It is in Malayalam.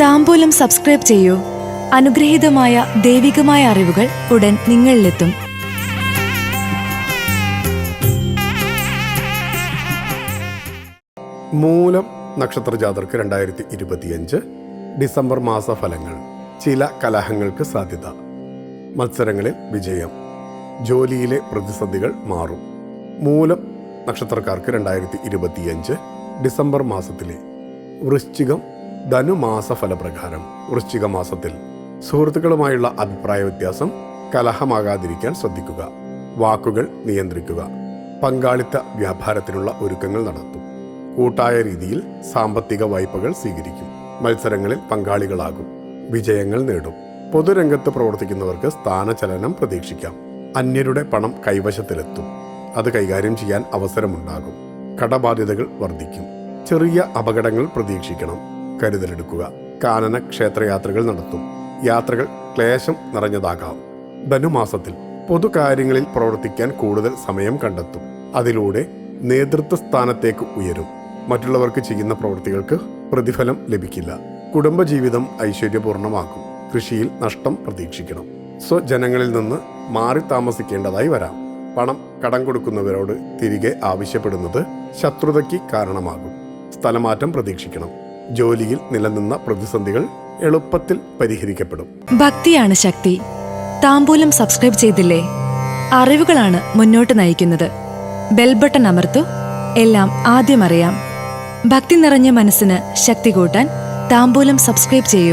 താമ്പൂലം സബ്സ്ക്രൈബ് ചെയ്യൂ. അനുഗ്രഹീതമായ ദൈവികമായ അറിവുകൾ ഉടൻ നിങ്ങളിലെത്തും. മൂലം നക്ഷത്ര ജാതർക്ക് രണ്ടായിരത്തി ഇരുപത്തിയഞ്ച് ഡിസംബർ മാസ ഫലങ്ങൾ ചില കലഹങ്ങൾക്ക് സാധ്യത. മത്സരങ്ങളിൽ വിജയം. ജോലിയിലെ പ്രതിസന്ധികൾ മാറും. മൂലം നക്ഷത്രക്കാർക്ക് രണ്ടായിരത്തി ഇരുപത്തിയഞ്ച് ഡിസംബർ മാസത്തിലെ വൃശ്ചികം ധനുമാസ ഫലപ്രകാരം വൃശ്ചിക മാസത്തിൽ സുഹൃത്തുക്കളുമായുള്ള അഭിപ്രായ വ്യത്യാസം കലഹമാകാതിരിക്കാൻ ശ്രദ്ധിക്കുക. വാക്കുകൾ നിയന്ത്രിക്കുക. പങ്കാളിത്ത വ്യാപാരത്തിനുള്ള ഒരുക്കങ്ങൾ നടത്തും. കൂട്ടായ രീതിയിൽ സാമ്പത്തിക വായ്പകൾ സ്വീകരിക്കും. മത്സരങ്ങളിൽ പങ്കാളികളാകും. വിജയങ്ങൾ നേടും. പൊതുരംഗത്ത് പ്രവർത്തിക്കുന്നവർക്ക് സ്ഥാനചലനം പ്രതീക്ഷിക്കാം. അന്യരുടെ പണം കൈവശത്തിലെത്തും. അത് കൈകാര്യം ചെയ്യാൻ അവസരമുണ്ടാകും. കടബാധ്യതകൾ വർദ്ധിക്കും. ചെറിയ അപകടങ്ങൾ പ്രതീക്ഷിക്കണം. കരുതലെടുക്കുക. കാനന ക്ഷേത്രയാത്രകൾ നടത്തും. യാത്രകൾ ക്ലേശം നിറഞ്ഞതാകാം. ധനുമാസത്തിൽ പൊതുകാര്യങ്ങളിൽ പ്രവർത്തിക്കാൻ കൂടുതൽ സമയം കണ്ടെത്തും. അതിലൂടെ നേതൃത്വ സ്ഥാനത്തേക്ക് ഉയരും. മറ്റുള്ളവർക്ക് ചെയ്യുന്ന പ്രവൃത്തികൾക്ക് പ്രതിഫലം ലഭിക്കില്ല. കുടുംബജീവിതം ഐശ്വര്യപൂർണമാക്കും കൃഷിയിൽ നഷ്ടം പ്രതീക്ഷിക്കണം. സ്വജനങ്ങളിൽ നിന്ന് മാറി താമസിക്കേണ്ടതായി വരാം. പണം കടം കൊടുക്കുന്നവരോട് തിരികെ ആവശ്യപ്പെടുന്നത് ശത്രുതയ്ക്ക് കാരണമാകും. സ്ഥലമാറ്റം പ്രതീക്ഷിക്കണം. ജോലിയിൽ നിലനിന്ന പ്രതിസന്ധികൾ എളുപ്പത്തിൽ പരിഹരിക്കപ്പെടും. ഭക്തിയാണ് ശക്തി. താമ്പൂലം സബ്സ്ക്രൈബ് ചെയ്തില്ലേ? അറിവുകളാണ് മുന്നോട്ട് നയിക്കുന്നത്. ബെൽബട്ടൺ അമർത്തു. എല്ലാം ആദ്യം അറിയാം. ഭക്തി നിറഞ്ഞ മനസ്സിന് ശക്തി കൂട്ടാൻ താമ്പൂലം സബ്സ്ക്രൈബ് ചെയ്യൂ.